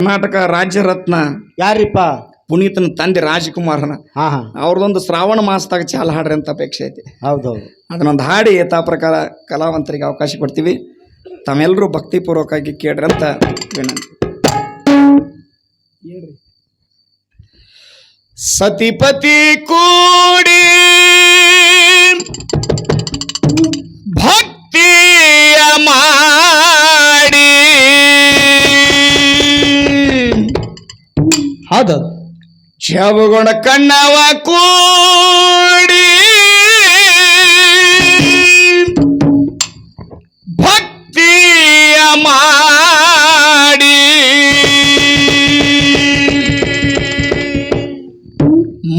ಕರ್ನಾಟಕ ರಾಜ್ಯ ರತ್ನ ಯಾರಿಪ್ಪ? ಪುನೀತನ ತಂದೆ ರಾಜಕುಮಾರನ. ಹಾ ಹಾ. ಅವ್ರದೊಂದು ಶ್ರಾವಣ ಮಾಸದಾಗ ಚಾಲ ಹಾಡ್ರಿ ಅಂತ ಅಪೇಕ್ಷೆ ಐತಿ. ಹೌದೌದು. ಅದನ್ನೊಂದು ಹಾಡಿ ಯಥಾ ಪ್ರಕಾರ ಕಲಾವಂತರಿಗೆ ಅವಕಾಶ ಕೊಡ್ತೀವಿ. ತಾವೆಲ್ಲರೂ ಭಕ್ತಿಪೂರ್ವಕವಾಗಿ ಕೇಳ್ರಿ ಅಂತ ವಿನಂತಿ. ಸತಿಪತಿ ಕೂಡಿ ಹೌದೌದು ಶಬಗುಣ ಕಣ್ಣವ ಕೂಡಿ. ಭಕ್ತಿಯ ಮಾಡಿ.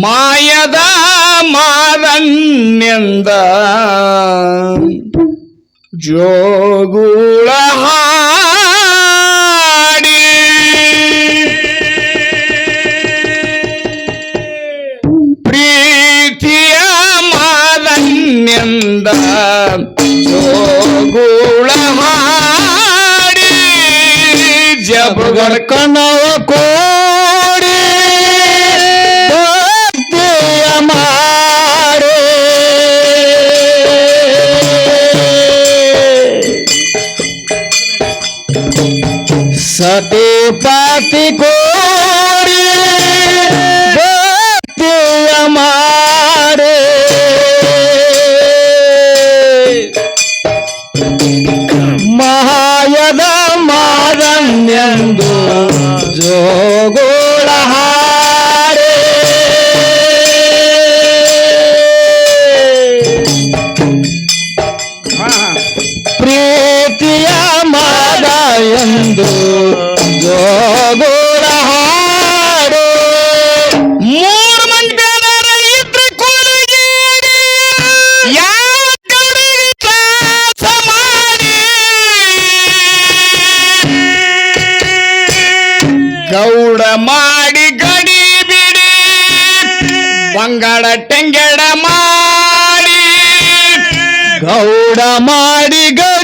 ಮಾಯದ ಮಾದನ್ಯಂದ ಜೋಗುಳ ಮಾದನ್ಯಂದ ಗೋಳ ಮಾಡಿ ಜಬಗಳ ಕಣವ ಮಾದ ಎಂದು ಜೋಗೋಳ ಹಾಡು. ಮೂರು ಮಂದಿ ಕಡೆಗೆ ತ್ರಾಸ ಮಾಡಿ ಗೌಡ ಮಾಡಿ ಗಡಿ ಬಿಡಿ. ಬಂಗಾಳ ಟೆಂಗಡ ಮಾಡಿ. ಗೌಡ ಮಾಡಿ ಗಡಿ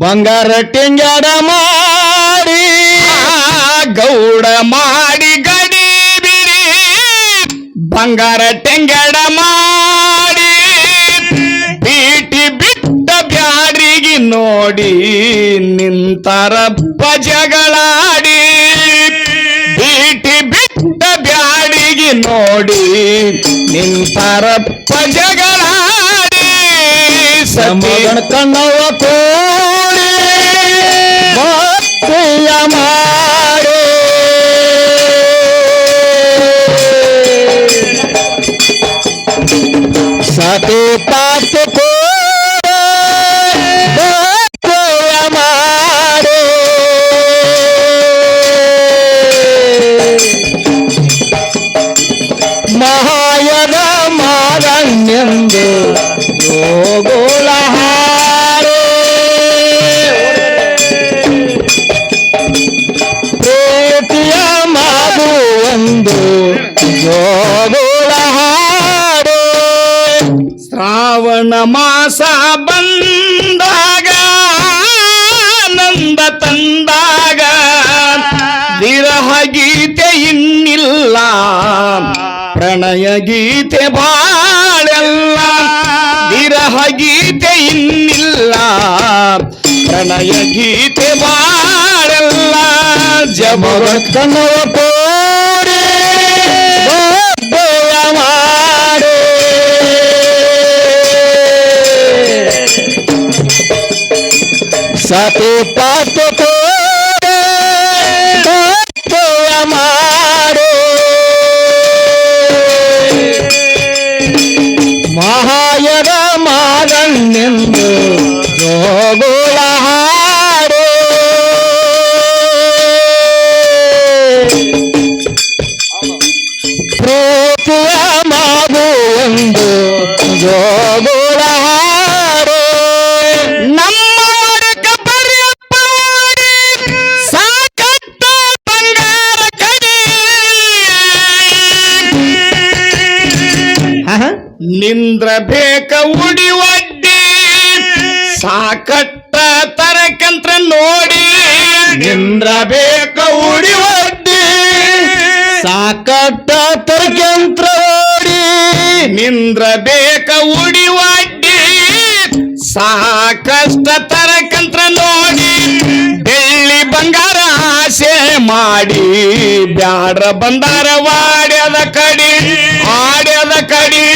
ಬಂಗಾರ ಟೆಂಗಾಡ ಮಾಡಿ, ಗೌಡ ಮಾಡಿ ಗಡಿ ಬಿಡಿ. ಬಂಗಾರ ಟೆಂಗಡ ಮಾಡಿ, ಬೀಟಿ ಬಿಟ್ಟ ಬ್ಯಾಡ್ರಿಗೆ ನೋಡಿ, ನಿಂತರ ಬಜಗಳಾಡಿ ಬೀಟಿ ಬಿಟ್ಟ ಬ್ಯಾಡಿಗೆ ನೋಡಿ, ನಿಂತರ ಬಜಗಳಾಡಿ ಸಮಗಣ ಕಣ್ಣವ ಕೋಡಿ ಸತಿ ಪಾತ ಕೋಡಿ ಭಕ್ತಿಯ ಮಾಡಿ ಮಹಾಯದ ಶ್ರಾವಣ ಮಾಸ ಬಂದಾಗ ನಂದ ತಂದಾಗ, ವಿರಹ ಗೀತೆ ಇನ್ನಿಲ್ಲ, ಪ್ರಣಯ ಗೀತೆ ಬಾಳೆಲ್ಲ, ವಿರಹ ಗೀತೆ ಇನ್ನಿಲ್ಲ, ಪ್ರಣಯ ಗೀತೆ ಬಾಳೆಲ್ಲ ಕನವ ಕಣ್ಣವ ಸತಿ ಪಾತ ಬೇಕ ಉಡಿ ಒಡ್ಡಿ? ಸಾಕಟ್ಟ ತರಕಂತ್ರ ನೋಡಿ. ನಿಂದ್ರ ಬೇಕ ಉಡಿ ಒಡ್ಡಿ? ಸಾಕಟ್ಟ ತರಕಂತ್ರ ನೋಡಿ. ನಿಂದ್ರ ಬೇಕ ಉಡಿ ಒಡ್ಡಿ? ಸಾಕಷ್ಟ ತರಕಂತ್ರ ನೋಡಿ. ಬೆಳ್ಳಿ ಬಂಗಾರ ಆಸೆ ಮಾಡಿ. ಬ್ಯಾಡ್ರ ಬಂದಾರ ವಾಡ್ಯದ ಕಡಿ, ಆಡ್ಯದ ಕಡಿ.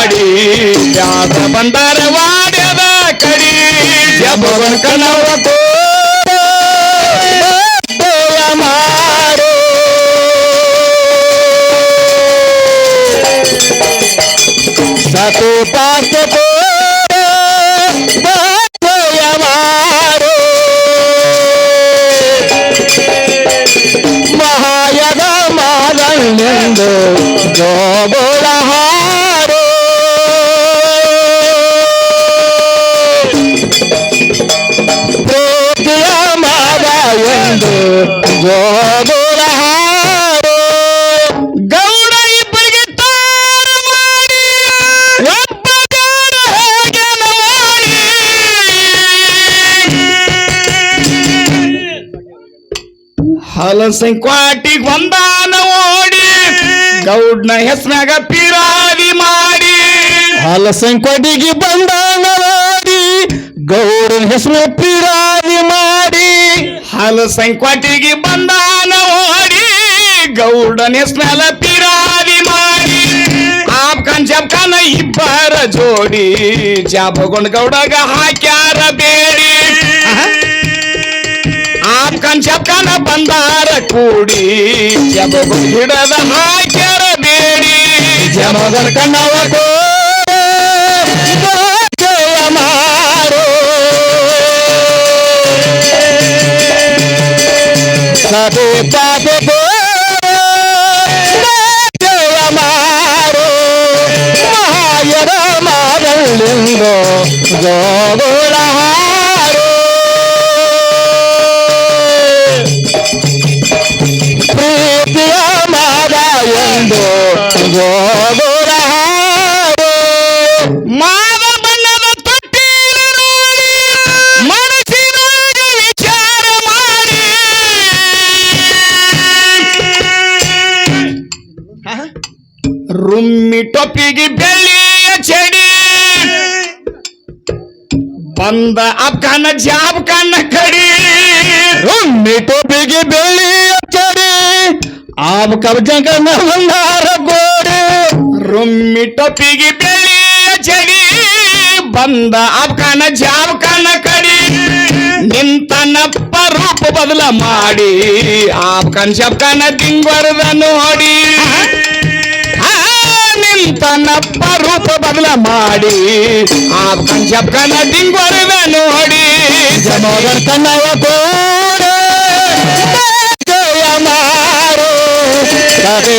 ಮಾಡಿ. ಬ್ಯಾಡ್ರ ಬಂದಾರ ವಾಡ್ಯದ ಕಡಿ. ಜಬವನ್ ದೇವ ಮಾಡು. ಸತು ಮಾಡು. ಮಹಾಯದ ಮಾದಣ್ಣೆಂದು ಹಾಡು. ಹಲಸೈ ಕ್ವಾಟಿಗ್ ಒಂದಾನ ಓಡಿ. ಗೌಡ್ನ ಹೆಸ್ನಾಗ ಪಿರಾದಿ ಮಾಡಿ. ಹಲಸಂಕೊಡಿಗೆ ಬಂದಾನ ಓಡಿ. ಗೌಡನ ಹೆಸರು ಪಿರಾದಿ ಮಾಡಿ. ಹಲ ಸಂಕ್ವಾಟಿಗೆ ಬಂದಾನ ಓಡಿ. ಗೌಡನ ಹೆಸ್ನಾಲ ಪಿರಾದಿ ಮಾಡಿ. ಆಪ್ ಖಾನ್ ಜಾಬ್ ಖಾನ ಇಬ್ಬರ ಜೋಡಿ ಜಾಬಗೊಂಡ್ ಗೌಡಗ ಹಾಕ್ಯಾರ ಬೇಡಿ. ಆಪ್ ಖಾನ್ ಜಾಬ್ ಖಾನ ಬಂದಾರ ಕೂಡಿ ಜಾಬಗೊಂಡ್ ಹಿಡದ ಹಾಕ್ಯಾರ ಬೇಡಿ ಜಮಗನ ಕಣ್ಣವ ಕೋಡೆ ಜಯ ಮಾಡು ಸದು ಪಾಪ ಜಯ ಮಾಡು ಮಹಾಯರ ಮಾಡಲಿಂದು ಬಂದ ಅಪ್ಕಾನ ಜಾಬ್ ಕಾನ ಕಡಿ ರೊಮ್ಮಿ ಟೋಪಿಗೆ ಬೆಳ್ಳಿ ಚಡಿ ಆಬ್ ಕಬ್ಜಂಗ ಬಂದಾರ ಗೋಡೆ ರುಮ್ಮಿ ಟೊಪ್ಪಿಗೆ ಬೆಳ್ಳಿಯ ಚಡಿ ಬಂದ ಅಪ್ಕಾನ ಜಾಬ್ ಕಾನ ಕಡಿ ನಿಂತನಪ್ಪ ರೂಪ ಬದಲ ಮಾಡಿ ಆಬ್ಕನ್ ಶಬ್ಕನ ದಿಂಗ್ವರದ ನೋಡಿ ಆ, ನಿಂತನಪ್ಪ ಬದಲ ಮಾಡಿ ಆಬ್ಕನ್ ಶಬ್ಕನ ದಿಂಗ್ವರದ ನೋಡಿ ಜಮೋದರ ಕನ್ನವ ಕೋಡೆ ಮಾಡು ಕರೆ